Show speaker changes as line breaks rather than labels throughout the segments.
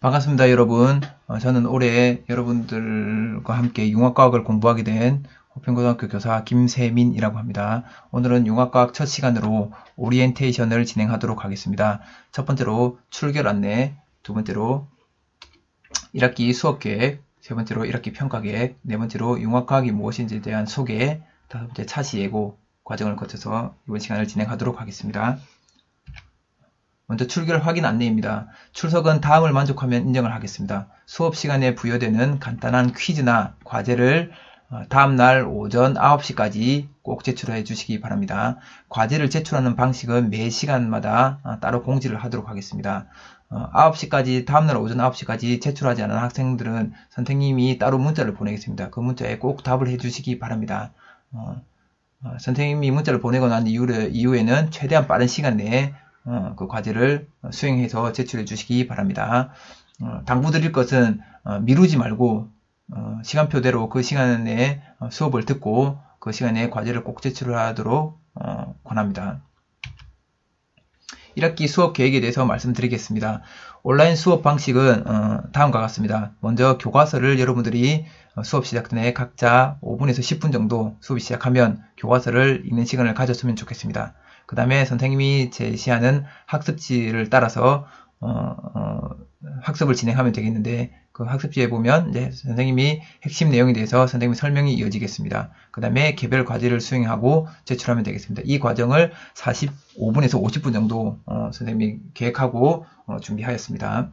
반갑습니다, 여러분. 어, 저는 올해 여러분들과 함께 융합과학을 공부하게 된 호평고등학교 교사 김세민이라고 합니다. 오늘은 융합과학 첫 시간으로 오리엔테이션을 진행하도록 하겠습니다. 첫 번째로 출결 안내, 두 번째로 1학기 수업 계획, 세 번째로 1학기 평가 계획, 네 번째로 융합과학이 무엇인지에 대한 소개, 다섯 번째 차시 예고 과정을 거쳐서 이번 시간을 진행하도록 하겠습니다. 먼저 출결 확인 안내입니다. 출석은 다음을 만족하면 인정을 하겠습니다. 수업 시간에 부여되는 간단한 퀴즈나 과제를 어, 다음날 오전 9시까지 꼭 제출해 주시기 바랍니다. 과제를 제출하는 방식은 매 시간마다 어, 따로 공지를 하도록 하겠습니다. 9시까지, 어, 다음날 오전 9시까지 제출하지 않은 학생들은 선생님이 따로 문자를 보내겠습니다. 그 문자에 꼭 답을 해 주시기 바랍니다. 선생님이 문자를 보내고 난 이후에는 최대한 빠른 시간 내에 어, 그 과제를 수행해서 제출해 주시기 바랍니다. 어, 당부드릴 것은 어, 미루지 말고 시간표대로 그 시간 내에 수업을 듣고 그 시간에 과제를 꼭 제출하도록 권합니다. 1학기 수업 계획에 대해서 말씀드리겠습니다. 온라인 수업 방식은 다음과 같습니다. 먼저 교과서를 여러분들이 수업 시작 전에 각자 5분에서 10분 정도 수업이 시작하면 교과서를 읽는 시간을 가졌으면 좋겠습니다. 그 다음에 선생님이 제시하는 학습지를 따라서 어, 어, 학습을 진행하면 되겠는데 그 학습지에 보면 이제 선생님이 핵심 내용에 대해서 선생님이 설명이 이어지겠습니다. 그 다음에 개별 과제를 수행하고 제출하면 되겠습니다. 이 과정을 45분에서 50분 정도 어, 선생님이 계획하고 어, 준비하였습니다.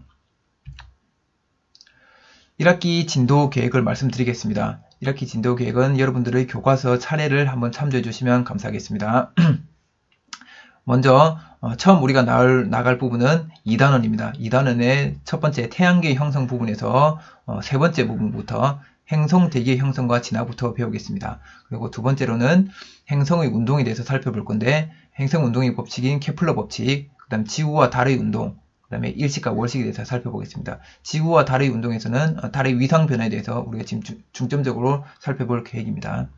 1학기 진도 계획을 말씀드리겠습니다. 1학기 진도 계획은 여러분들의 교과서 차례를 한번 참조해 주시면 감사하겠습니다. 먼저 어, 처음 우리가 나갈, 부분은 2단원입니다. 2단원의 첫 번째 태양계 형성 부분에서 어, 세 번째 부분부터 행성 대기의 형성과 진화부터 배우겠습니다. 그리고 두 번째로는 행성의 운동에 대해서 살펴볼 건데 행성 운동의 법칙인 케플러 법칙, 그 다음 지구와 달의 운동, 그 다음에 일식과 월식에 대해서 살펴보겠습니다. 지구와 달의 운동에서는 어, 달의 위상 변화에 대해서 우리가 지금 중점적으로 살펴볼 계획입니다.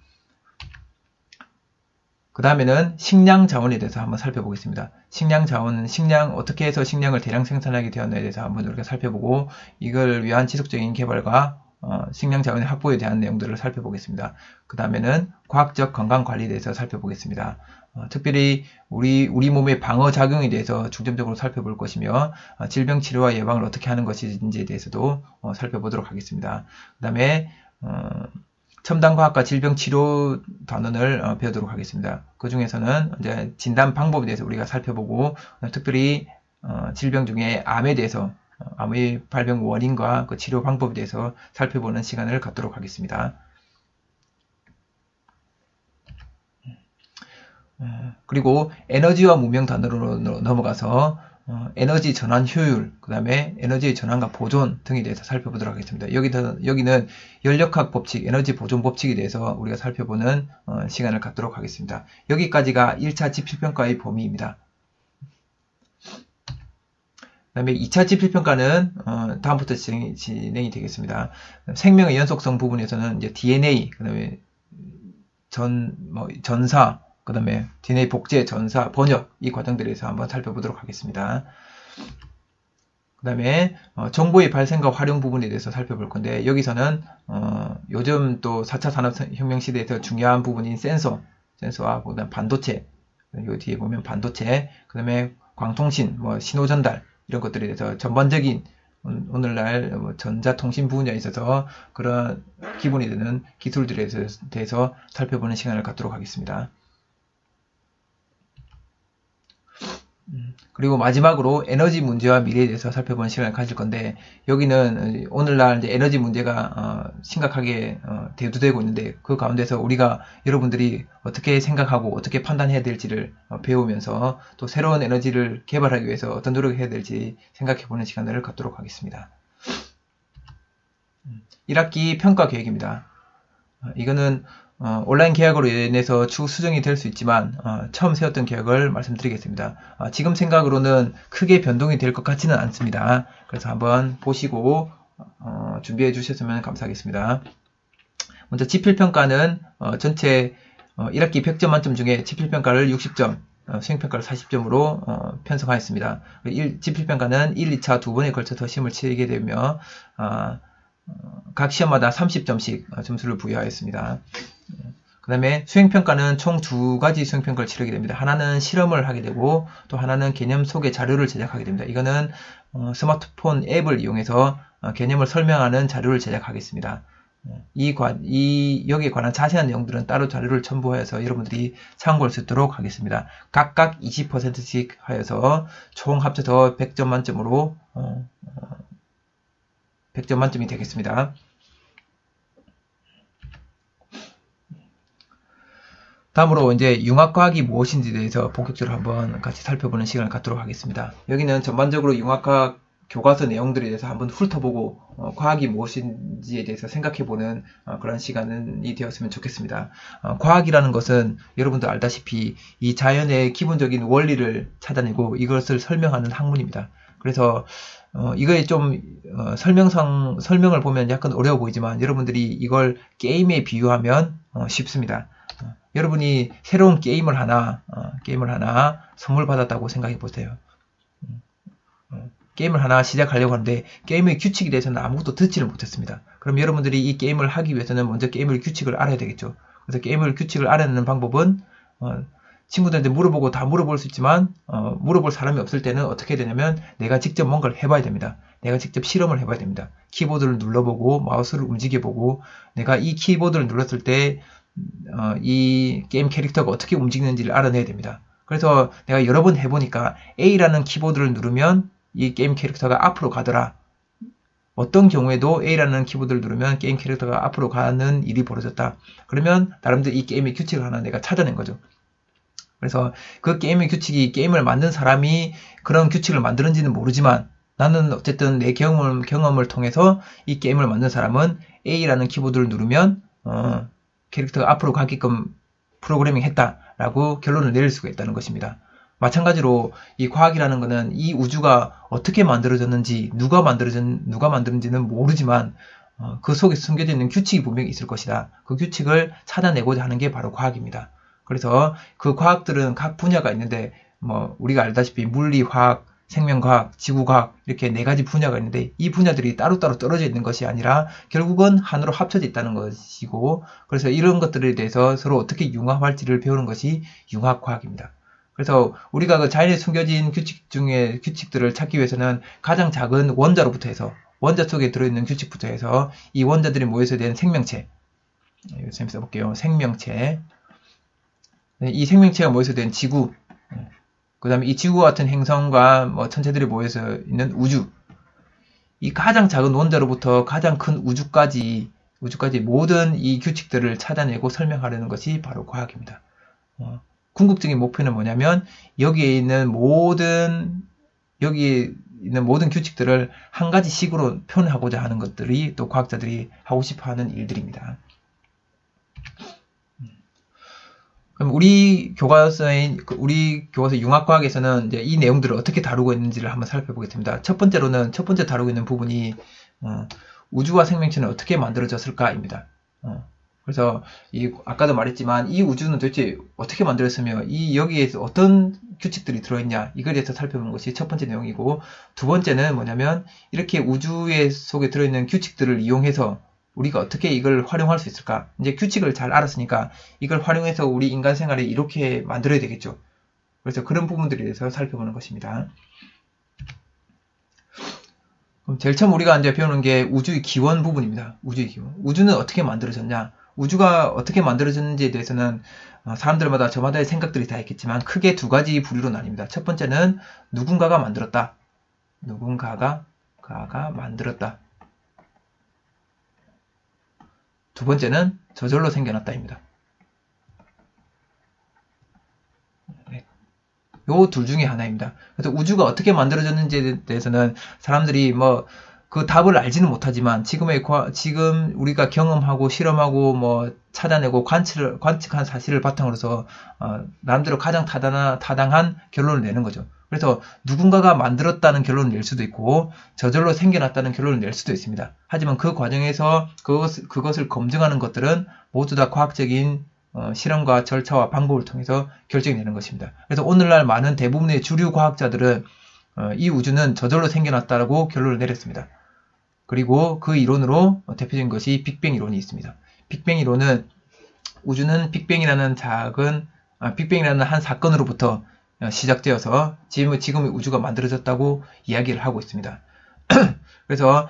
그 다음에는 식량 자원에 대해서 한번 살펴보겠습니다. 식량 자원은 식량 어떻게 해서 식량을 대량 생산하게 되었나에 대해서 한번 우리가 살펴보고 이걸 위한 지속적인 개발과 어, 식량 자원의 확보에 대한 내용들을 살펴보겠습니다. 그 다음에는 과학적 건강 관리에 대해서 살펴보겠습니다. 어, 특별히 우리 우리 몸의 방어 작용에 대해서 중점적으로 살펴볼 것이며 어, 질병 치료와 예방을 어떻게 하는 것인지에 대해서도 어, 살펴보도록 하겠습니다. 그 다음에 어, 첨단 과학과 질병 치료 단원을 어, 배우도록 하겠습니다. 그 중에서는 이제 진단 방법에 대해서 우리가 살펴보고 특별히 어, 질병 중에 암에 대해서 어, 암의 발병 원인과 그 치료 방법에 대해서 살펴보는 시간을 갖도록 하겠습니다. 그리고 에너지와 문명 단어로 넘어가서 어, 에너지 전환 효율, 그 다음에 에너지 전환과 보존 등에 대해서 살펴보도록 하겠습니다. 여기서, 여기는 연력학 법칙, 에너지 보존 법칙에 대해서 우리가 살펴보는 어, 시간을 갖도록 하겠습니다. 여기까지가 1차 지필평가의 범위입니다. 그 다음에 2차 지필평가는 어, 다음부터 진행이, 진행이, 되겠습니다. 생명의 연속성 부분에서는 이제 DNA, 그 다음에 전, 뭐, 전사, 그 다음에 DNA 복제, 전사, 번역 이 과정들에서 한번 살펴보도록 하겠습니다. 그 다음에 어, 정보의 발생과 활용 부분에 대해서 살펴볼 건데 여기서는 어, 요즘 또 4차 산업혁명 시대에서 중요한 부분인 센서, 센서와 그다음 반도체, 요 뒤에 보면 반도체, 그 다음에 광통신, 뭐 신호 전달 이런 것들에 대해서 전반적인 오늘날 뭐 전자통신 분야에 있어서 그런 기본이 되는 기술들에 대해서 살펴보는 시간을 갖도록 하겠습니다. 그리고 마지막으로 에너지 문제와 미래에 대해서 살펴보는 시간을 가질 건데 여기는 오늘날 이제 에너지 문제가 어, 심각하게 어, 대두되고 있는데 그 가운데서 우리가 여러분들이 어떻게 생각하고 어떻게 판단해야 될지를 어, 배우면서 또 새로운 에너지를 개발하기 위해서 어떤 노력을 해야 될지 생각해보는 시간을 갖도록 하겠습니다. 1학기 음, 평가 계획입니다. 어, 이거는 어, 온라인 계약으로 인해서 추후 수정이 될 수 있지만 어, 처음 세웠던 계약을 말씀드리겠습니다. 어, 지금 생각으로는 크게 변동이 될 것 같지는 않습니다. 그래서 한번 보시고 어, 준비해 주셨으면 감사하겠습니다. 먼저 지필평가는 어, 전체 1학기 어, 100점 만점 중에 지필평가를 60점, 어, 수행평가를 40점으로 어, 편성하였습니다. 1, 지필평가는 1, 2차 두 번에 걸쳐서 시험을 치르게 되며 어, 각 시험마다 30점씩 점수를 부여하였습니다. 그 다음에 수행평가는 총 두 가지 수행평가를 치르게 됩니다. 하나는 실험을 하게 되고 또 하나는 개념 소개 자료를 제작하게 됩니다. 이거는 스마트폰 앱을 이용해서 개념을 설명하는 자료를 제작하겠습니다. 이, 관, 이, 여기에 관한 자세한 내용들은 따로 자료를 첨부하여서 여러분들이 참고할 수 있도록 하겠습니다. 각각 20%씩 하여서 총 합쳐서 100점 만점으로, 어, 100점 어, 만점이 되겠습니다. 다음으로 이제 융합과학이 무엇인지에 대해서 본격적으로 한번 같이 살펴보는 시간을 갖도록 하겠습니다. 여기는 전반적으로 융합과학 교과서 내용들에 대해서 한번 훑어보고 어, 과학이 무엇인지에 대해서 생각해보는 어, 그런 시간이 되었으면 좋겠습니다. 어, 과학이라는 것은 여러분도 알다시피 이 자연의 기본적인 원리를 찾아내고 이것을 설명하는 학문입니다. 그래서 어, 이거에 좀 어, 설명상 설명을 보면 약간 어려워 보이지만 여러분들이 이걸 게임에 비유하면 어, 쉽습니다. 여러분이 새로운 게임을 하나 게임을 하나 선물 받았다고 생각해 보세요. 게임을 하나 시작하려고 하는데 게임의 규칙에 대해서는 아무것도 듣지를 못했습니다. 그럼 여러분들이 이 게임을 하기 위해서는 먼저 게임의 규칙을 알아야 되겠죠. 그래서 게임의 규칙을 알아내는 방법은 어, 친구들한테 물어보고 다 물어볼 수 있지만 어, 물어볼 사람이 없을 때는 어떻게 되냐면 내가 직접 뭔가를 해봐야 됩니다. 내가 직접 실험을 해봐야 됩니다. 키보드를 눌러보고 마우스를 움직여보고 내가 이 키보드를 눌렀을 때이 어, 게임 캐릭터가 어떻게 움직이는지를 알아내야 됩니다. 그래서 내가 여러 번 해보니까 A라는 키보드를 누르면 이 게임 캐릭터가 앞으로 가더라. 어떤 경우에도 A라는 키보드를 누르면 게임 캐릭터가 앞으로 가는 일이 벌어졌다. 그러면 나름대로 이 게임의 규칙을 하나 내가 찾아낸 거죠. 그래서 그 게임의 규칙이 게임을 만든 사람이 그런 규칙을 만드는지는 모르지만 나는 어쨌든 내 경험을, 경험을 통해서 이 게임을 만든 사람은 A라는 키보드를 누르면 어, 캐릭터가 앞으로 가게끔 프로그래밍 했다라고 결론을 내릴 수가 있다는 것입니다. 마찬가지로 이 과학이라는 것은 이 우주가 어떻게 만들어졌는지 누가 만들어졌 누가 만드는지는 모르지만 어, 그 속에 숨겨져 있는 규칙이 분명히 있을 것이다. 그 규칙을 찾아내고자 하는 게 바로 과학입니다. 그래서 그 과학들은 각 분야가 있는데 뭐 우리가 알다시피 물리, 화학, 생명과학, 지구과학 이렇게 네 가지 분야가 있는데 이 분야들이 따로따로 떨어져 있는 것이 아니라 결국은 하나로 합쳐져 있다는 것이고 그래서 이런 것들에 대해서 서로 어떻게 융합할지를 배우는 것이 융합과학입니다. 그래서 우리가 그 자연에 숨겨진 규칙 중에 규칙들을 찾기 위해서는 가장 작은 원자로부터 해서 원자 속에 들어있는 규칙부터 해서 이 원자들이 모여서 된 생명체 이거 좀 써볼게요. 생명체 네, 이 생명체가 모여서 된 지구 네. 그 다음에 이 지구 같은 행성과 뭐 천체들이 모여서 있는 우주 이 가장 작은 원자로부터 가장 큰 우주까지 우주까지 모든 이 규칙들을 찾아내고 설명하려는 것이 바로 과학입니다. 어, 궁극적인 목표는 뭐냐면 여기에 있는 모든 여기에 있는 모든 규칙들을 한 가지 식으로 표현하고자 하는 것들이 또 과학자들이 하고 싶어 하는 일들입니다. 그럼 우리 교과서인 그 우리 교과서 융합과학에서는 이제 이 내용들을 어떻게 다루고 있는지를 한번 살펴보겠습니다. 첫 번째로는 첫 번째 다루고 있는 부분이 어, 우주와 생명체는 어떻게 만들어졌을까입니다. 어, 그래서 이 아까도 말했지만 이 우주는 도대체 어떻게 만들었으며 이 여기에서 어떤 규칙들이 들어있냐 이거에 대해서 살펴보는 것이 첫 번째 내용이고 두 번째는 뭐냐면 이렇게 우주의 속에 들어있는 규칙들을 이용해서 우리가 어떻게 이걸 활용할 수 있을까 이제 규칙을 잘 알았으니까 이걸 활용해서 우리 인간 생활에 이렇게 만들어야 되겠죠 그래서 그런 부분들에 대해서 살펴보는 것입니다 그럼 제일 처음 우리가 이제 배우는 게 우주의 기원 부분입니다 우주의 기원 우주는 어떻게 만들어졌냐 우주가 어떻게 만들어졌는지에 대해서는 어, 사람들마다 저마다의 생각들이 다 있겠지만 크게 두 가지 부류로 나뉩니다. 첫 번째는 누군가가 만들었다. 누군가가 가가 만들었다. 두 번째는 저절로 생겨났다입니다. 네. 요둘 중에 하나입니다. 그래서 우주가 어떻게 만들어졌는지에 대해서는 사람들이 뭐 그 답을 알지는 못하지만 지금의 지금 우리가 경험하고 실험하고 뭐 찾아내고 관측을 관측한 사실을 바탕으로서 어, 나름대로 가장 타당한 결론을 내는 거죠. 그래서 누군가가 만들었다는 결론을 낼 수도 있고 저절로 생겨났다는 결론을 낼 수도 있습니다. 하지만 그 과정에서 그것, 그것을 검증하는 것들은 모두 다 과학적인 어, 실험과 절차와 방법을 통해서 결정이 되는 것입니다. 그래서 오늘날 많은 대부분의 주류 과학자들은 어, 이 우주는 저절로 생겨났다고 결론을 내렸습니다. 그리고 그 이론으로 대표적인 것이 빅뱅 이론이 있습니다. 빅뱅 이론은 우주는 빅뱅이라는 작은 아, 빅뱅이라는 한 사건으로부터 시작되어서 지금 지금의 우주가 만들어졌다고 이야기를 하고 있습니다. 그래서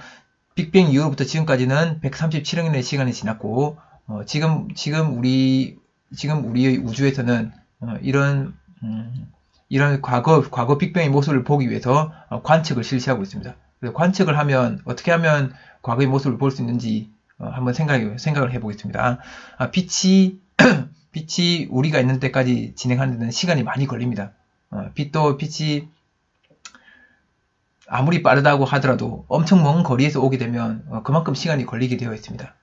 빅뱅 이후로부터 지금까지는 137억 년의 시간이 지났고 어, 지금 지금 우리 지금 우리의 우주에서는 어, 이런 음, 이런 과거 과거 빅뱅의 모습을 보기 위해서 어, 관측을 실시하고 있습니다. 그래서 관측을 하면 어떻게 하면 과거의 모습을 볼 수 있는지 어, 한번 생각 생각을 해보겠습니다. 아, 빛이 빛이 우리가 있는 때까지 진행하는 데는 시간이 많이 걸립니다. 어, 빛도 빛이 아무리 빠르다고 하더라도 엄청 먼 거리에서 오게 되면 어, 그만큼 시간이 걸리게 되어 있습니다.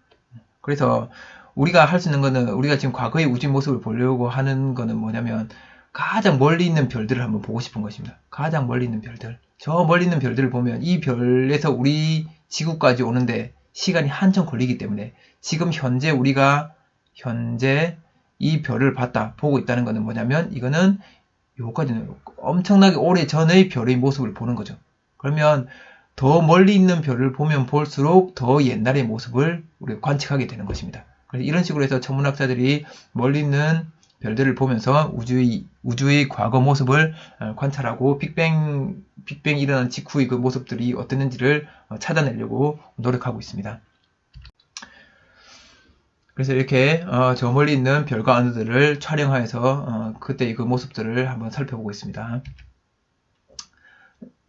그래서 우리가 할 수 있는 거는 우리가 지금 과거의 우주 모습을 보려고 하는 거는 뭐냐면 가장 멀리 있는 별들을 한번 보고 싶은 것입니다. 가장 멀리 있는 별들. 저 멀리 있는 별들을 보면 이 별에서 우리 지구까지 오는데 시간이 한참 걸리기 때문에 지금 현재 우리가 현재 이 별을 봤다 보고 있다는 것은 뭐냐면 이거는 요까지는 엄청나게 오래 전의 별의 모습을 보는 거죠. 그러면 더 멀리 있는 별을 보면 볼수록 더 옛날의 모습을 우리가 관측하게 되는 것입니다. 그래서 이런 식으로 해서 천문학자들이 멀리 있는 별들을 보면서 우주의, 우주의 과거 모습을 어, 관찰하고 빅뱅, 빅뱅 일어난 직후의 그 모습들이 어땠는지를 어, 찾아내려고 노력하고 있습니다. 그래서 이렇게 어, 저 멀리 있는 별과 안들을 촬영하여서 어, 그때의 그 모습들을 한번 살펴보고 있습니다.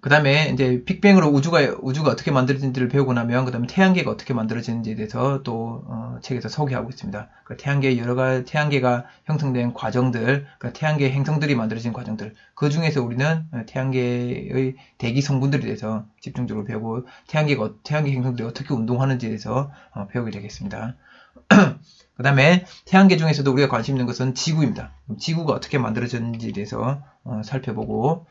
그 다음에 이제 빅뱅으로 우주가 우주가 어떻게 만들어진지를 배우고 나면 그 다음에 태양계가 어떻게 만들어지는지에 대해서 또 어, 책에서 소개하고 있습니다. 그 태양계 여러 가지 태양계가 형성된 과정들, 그 태양계 행성들이 만들어진 과정들 그 중에서 우리는 태양계의 대기 성분들에 대해서 집중적으로 배우고 태양계가 태양계 행성들이 어떻게 운동하는지에 대해서 어, 배우게 되겠습니다. 그 다음에 태양계 중에서도 우리가 관심 있는 것은 지구입니다. 지구가 어떻게 만들어졌는지에 대해서 어, 살펴보고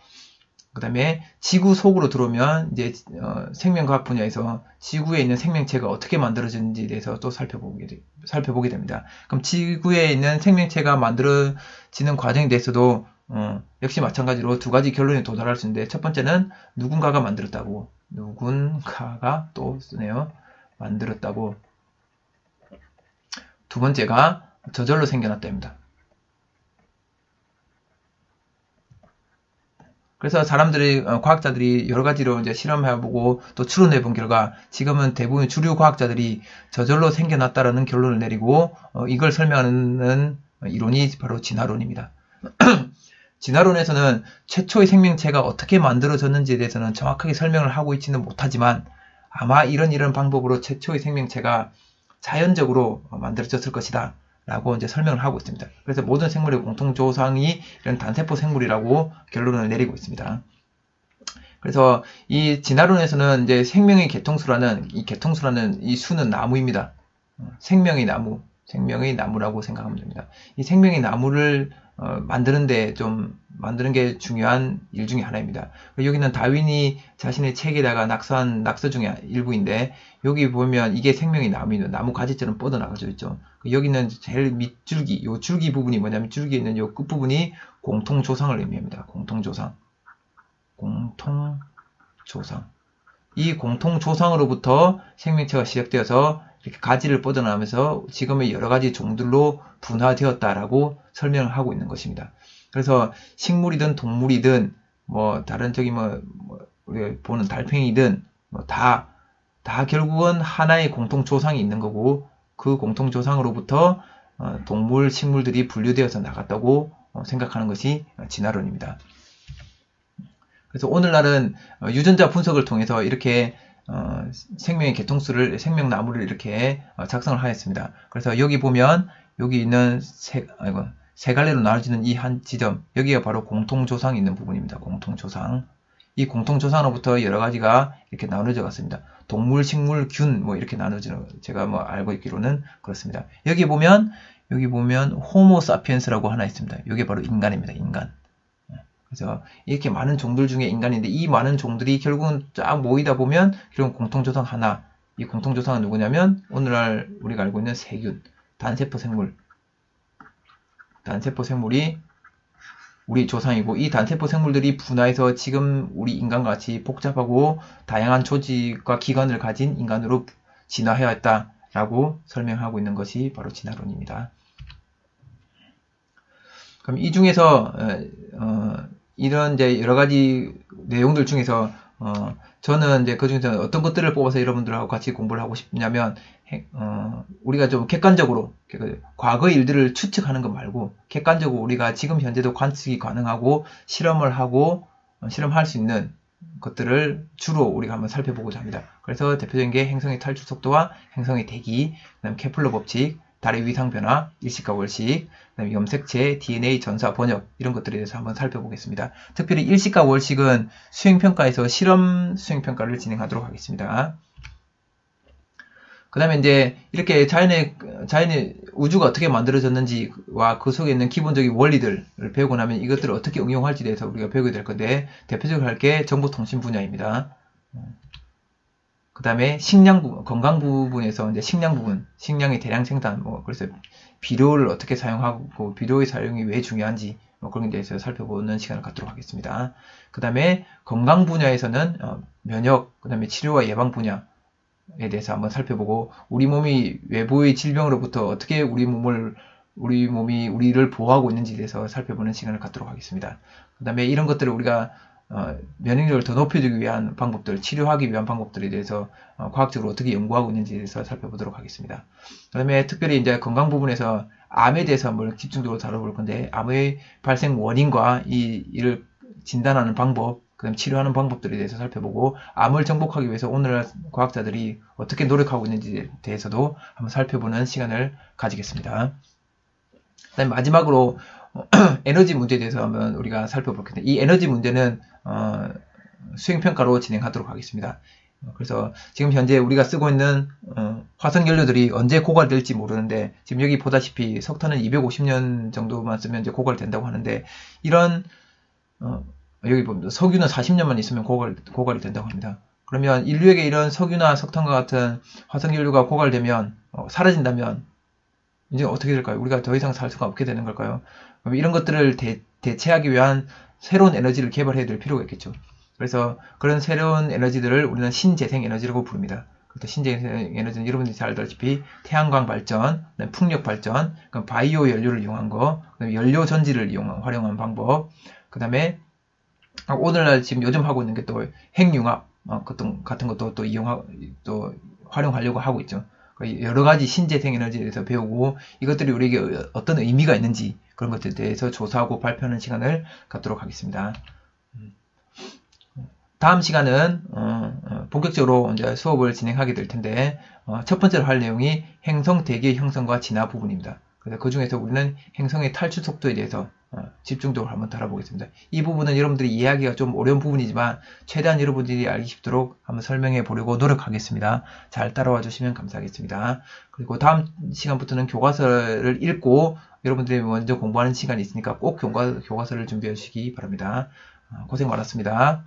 그 다음에 지구 속으로 들어오면 이제 어, 생명과학 분야에서 지구에 있는 생명체가 어떻게 만들어지는지에 대해서 또 살펴보게, 되, 살펴보게 됩니다. 그럼 지구에 있는 생명체가 만들어지는 과정에 대해서도 어, 역시 마찬가지로 두 가지 결론에 도달할 수 있는데 첫 번째는 누군가가 만들었다고 누군가가 또 쓰네요. 만들었다고 두 번째가 저절로 생겨났다입니다. 그래서 사람들이 어, 과학자들이 여러 가지로 이제 실험해보고 또 추론해본 결과 지금은 대부분 주류 과학자들이 저절로 생겨났다라는 결론을 내리고 어, 이걸 설명하는 이론이 바로 진화론입니다. 진화론에서는 최초의 생명체가 어떻게 만들어졌는지에 대해서는 정확하게 설명을 하고 있지는 못하지만 아마 이런 이런 방법으로 최초의 생명체가 자연적으로 만들어졌을 것이다. 라고 이제 설명을 하고 있습니다. 그래서 모든 생물의 공통 조상이 이런 단세포 생물이라고 결론을 내리고 있습니다. 그래서 이 진화론에서는 이제 생명의 개통수라는 이 개통수라는 이 수는 나무입니다. 생명의 나무, 생명의 나무라고 생각하면 됩니다. 이 생명의 나무를 어, 만드는데 좀 만드는 게 중요한 일 중에 하나입니다. 여기는 다윈이 자신의 책에다가 낙서한 낙서 중에 일부인데 여기 보면 이게 생명의 나무입니다. 나무 가지처럼 뻗어나가져 있죠. 여기는 제일 밑줄기, 요 줄기 부분이 뭐냐면 줄기에 있는 요 끝부분이 공통조상을 의미합니다. 공통조상. 공통조상. 이 공통조상으로부터 생명체가 시작되어서 이렇게 가지를 뻗어나면서 지금의 여러 가지 종들로 분화되었다라고 설명을 하고 있는 것입니다. 그래서 식물이든 동물이든 뭐 다른 저기 뭐, 뭐 우리가 보는 달팽이든 뭐다다 결국은 하나의 공통 조상이 있는 거고 그 공통 조상으로부터 어, 동물 식물들이 분류되어서 나갔다고 어, 생각하는 것이 진화론입니다. 그래서 오늘날은 어, 유전자 분석을 통해서 이렇게 어, 생명의 개통수를 생명나무를 이렇게 어, 작성을 하였습니다. 그래서 여기 보면 여기 있는 세, 아이고, 세 갈래로 나눠지는 이 한 지점 여기가 바로 공통조상이 있는 부분입니다. 공통조상 이 공통조상으로부터 여러 가지가 이렇게 나눠져 갔습니다. 동물, 식물, 균 뭐 이렇게 나눠지는 제가 뭐 알고 있기로는 그렇습니다. 여기 보면 여기 보면 호모 사피엔스라고 하나 있습니다. 이게 바로 인간입니다. 인간. 그래서 이렇게 많은 종들 중에 인간인데 이 많은 종들이 결국은 쫙 모이다 보면 결국 공통조상 하나 이 공통조상은 누구냐면 오늘날 우리가 알고 있는 세균, 단세포 생물 단세포 생물이 우리 조상이고 이 단세포 생물들이 분화해서 지금 우리 인간과 같이 복잡하고 다양한 조직과 기관을 가진 인간으로 진화해왔다라고 설명하고 있는 것이 바로 진화론입니다. 그럼 이 중에서 어, 이런 이제 여러 가지 내용들 중에서 어, 저는 이제 그 중에서 어떤 것들을 뽑아서 여러분들하고 같이 공부를 하고 싶냐면 어, 우리가 좀 객관적으로 그 과거 일들을 추측하는 것 말고 객관적으로 우리가 지금 현재도 관측이 가능하고 실험을 하고 어, 실험할 수 있는 것들을 주로 우리가 한번 살펴보고자 합니다. 그래서 대표적인 게 행성의 탈출 속도와 행성의 대기, 그다음 케플러 법칙, 달의 위상 변화, 일식과 월식, 염색체, DNA 전사 번역 이런 것들에 대해서 한번 살펴보겠습니다. 특별히 일식과 월식은 수행평가에서 실험 수행평가를 진행하도록 하겠습니다. 그 다음에 이제 이렇게 자연의, 자연의 우주가 어떻게 만들어졌는지와 그 속에 있는 기본적인 원리들을 배우고 나면 이것들을 어떻게 응용할지에 대해서 우리가 배우게 될 건데 대표적으로 할 게 정보통신 분야입니다. 그 다음에 식량 부분, 건강 부분에서 이제 식량 부분, 식량의 대량 생산, 뭐, 그래서 비료를 어떻게 사용하고, 비료의 사용이 왜 중요한지, 뭐 그런 데 대해서 살펴보는 시간을 갖도록 하겠습니다. 그 다음에 건강 분야에서는 어, 면역, 그 다음에 치료와 예방 분야 에 대해서 한번 살펴보고, 우리 몸이 외부의 질병으로부터 어떻게 우리 몸을, 우리 몸이 우리를 보호하고 있는지에 대해서 살펴보는 시간을 갖도록 하겠습니다. 그 다음에 이런 것들을 우리가 어, 면역력을 더 높여주기 위한 방법들, 치료하기 위한 방법들에 대해서 어, 과학적으로 어떻게 연구하고 있는지에 대해서 살펴보도록 하겠습니다. 그 다음에 특별히 이제 건강 부분에서 암에 대해서 한번 집중적으로 다뤄볼 건데, 암의 발생 원인과 이, 이를 진단하는 방법, 그 다음 치료하는 방법들에 대해서 살펴보고, 암을 정복하기 위해서 오늘날 과학자들이 어떻게 노력하고 있는지에 대해서도 한번 살펴보는 시간을 가지겠습니다. 그 다음에 마지막으로 에너지 문제에 대해서 한번 우리가 살펴볼 텐데, 이 에너지 문제는 어, 수행평가로 진행하도록 하겠습니다. 그래서 지금 현재 우리가 쓰고 있는 어, 화석 연료들이 언제 고갈될지 모르는데 지금 여기 보다시피 석탄은 250년 정도만 쓰면 이제 고갈된다고 하는데 이런 어, 여기 보면 석유는 40년만 있으면 고갈 고갈이 된다고 합니다. 그러면 인류에게 이런 석유나 석탄과 같은 화석 연료가 고갈되면 어, 사라진다면 이제 어떻게 될까요? 우리가 더 이상 살 수가 없게 되는 걸까요? 이런 것들을 대, 대체하기 위한 새로운 에너지를 개발해야 될 필요가 있겠죠. 그래서 그런 새로운 에너지들을 우리는 신재생 에너지라고 부릅니다. 신재생 에너지는 여러분들이 잘 알다시피 태양광 발전, 풍력 발전, 바이오 연료를 이용한 거, 연료 전지를 이용 활용한 방법, 그 다음에 오늘날 지금 요즘 하고 있는 게 또 핵융합 어, 같은 것도 또 이용하고 또 활용하려고 하고 있죠. 여러 가지 신재생 에너지에 대해서 배우고 이것들이 우리에게 어떤 의미가 있는지 그런 것들에 대해서 조사하고 발표하는 시간을 갖도록 하겠습니다. 다음 시간은 어, 어, 본격적으로 이제 수업을 진행하게 될 텐데 어, 첫 번째로 할 내용이 행성 대기 형성과 진화 부분입니다. 그래서 그 중에서 우리는 행성의 탈출 속도에 대해서 어, 집중적으로 한번 다뤄보겠습니다. 이 부분은 여러분들이 이해하기가 좀 어려운 부분이지만 최대한 여러분들이 알기 쉽도록 한번 설명해 보려고 노력하겠습니다. 잘 따라와 주시면 감사하겠습니다. 그리고 다음 시간부터는 교과서를 읽고 여러분들이 먼저 공부하는 시간이 있으니까 꼭 교과, 교과서를 준비해 주시기 바랍니다. 어, 고생 많았습니다.